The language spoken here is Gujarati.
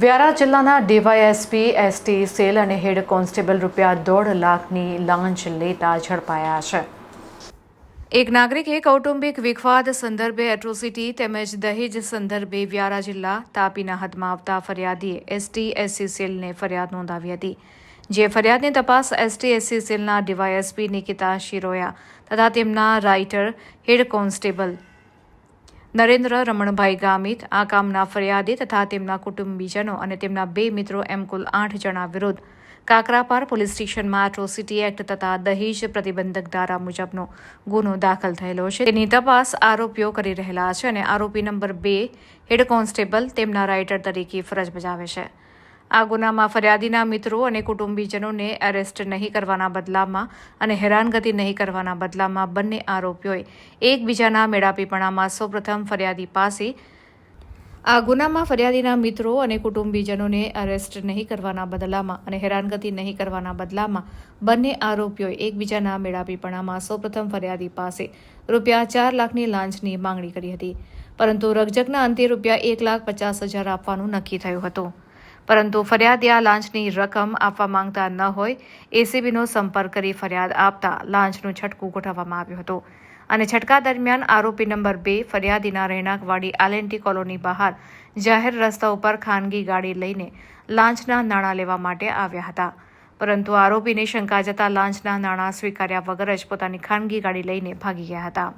વ્યારા જિલ્લાના ડીવાયએસપી, એસટી, સેલ અને હેડ કોન્સ્ટેબલ રૂપિયા દોઢ લાખની લાંચ લેતા ઝડપાયા છે. એક નાગરિકે કૌટુંબિક વિખવાદ સંદર્ભે એટ્રોસિટી તેમજ દહેજ સંદર્ભે વ્યારા જિલ્લા તાપીના હદમાં આવતા ફરિયાદીએ એસટી, એસસી સેલને ફરિયાદ નોંધાવી હતી. જે ફરિયાદની તપાસ એસટી, એસસી સેલના ડીવાયએસપી નિકિતા શિરોયા તથા તેમના writer, head constable Narendra, Ramanbhai Gamit આ કામના ફરિયાદી તથા તેમના કુટુંબીજનો અને તેમના બે મિત્રો એમ કુલ આઠ જણા વિરુદ્ધ કાકરાપાર પોલીસ સ્ટેશનમાં એટ્રોસિટી એક્ટ તથા દહેજ પ્રતિબંધક ધારા મુજબનો ગુનો દાખલ થયેલો છે. તેની તપાસ આરોપીઓ કરી રહેલા છે અને આરોપી નંબર બે હેડ કોન્સ્ટેબલ તેમના રાઇટર તરીકે ફરજ બજાવે છે. આ ગુનામાં ફરિયાદીના મિત્રો અને કુટુંબીજનોને એરેસ્ટ નહીં કરવાના બદલામાં અને હેરાનગતિ નહીં કરવાના બદલામાં બંને આરોપીઓએ એકબીજાના મેળાપીપણામાં સૌપ્રથમ ફરિયાદી પાસે આ ગુનામાં ફરિયાદીના મિત્રો અને કુટુંબીજનોને અરેસ્ટ નહીં કરવાના બદલામાં અને હેરાનગતિ નહીં કરવાના બદલામાં બંને આરોપીઓએ એકબીજાના મેળાપીપણામાં સૌપ્રથમ ફરિયાદી પાસે રૂપિયા ચાર લાખની લાંચની માંગણી કરી હતી. પરંતુ રકજકના અંતે રૂપિયા એક લાખ પચાસ હજાર આપવાનું નક્કી થયું હતું. પરંતુ ફરિયાદીયા લાંચની રકમ આપવા માંગતા ન હોય એસીબીનો સંપર્ક કરી ફરિયાદ આપતા લાંચનું છટકું ગોઠવવામાં આવ્યું હતું. અને છટકા દરમિયાન આરોપી નંબર બે, ફરિયાદીના રહેણાંકવાડી આલેન્ટી કોલોની બહાર જાહેર રસ્તા ઉપર ખાનગી ગાડી લઈને લાંચના નાણાં લેવા માટે આવ્યા હતા. પરંતુ આરોપીને શંકા જતા લાંચના નાણાં સ્વીકાર્યા વગર જ પોતાની ખાનગી ગાડી લઈને ભાગી ગયા હતા.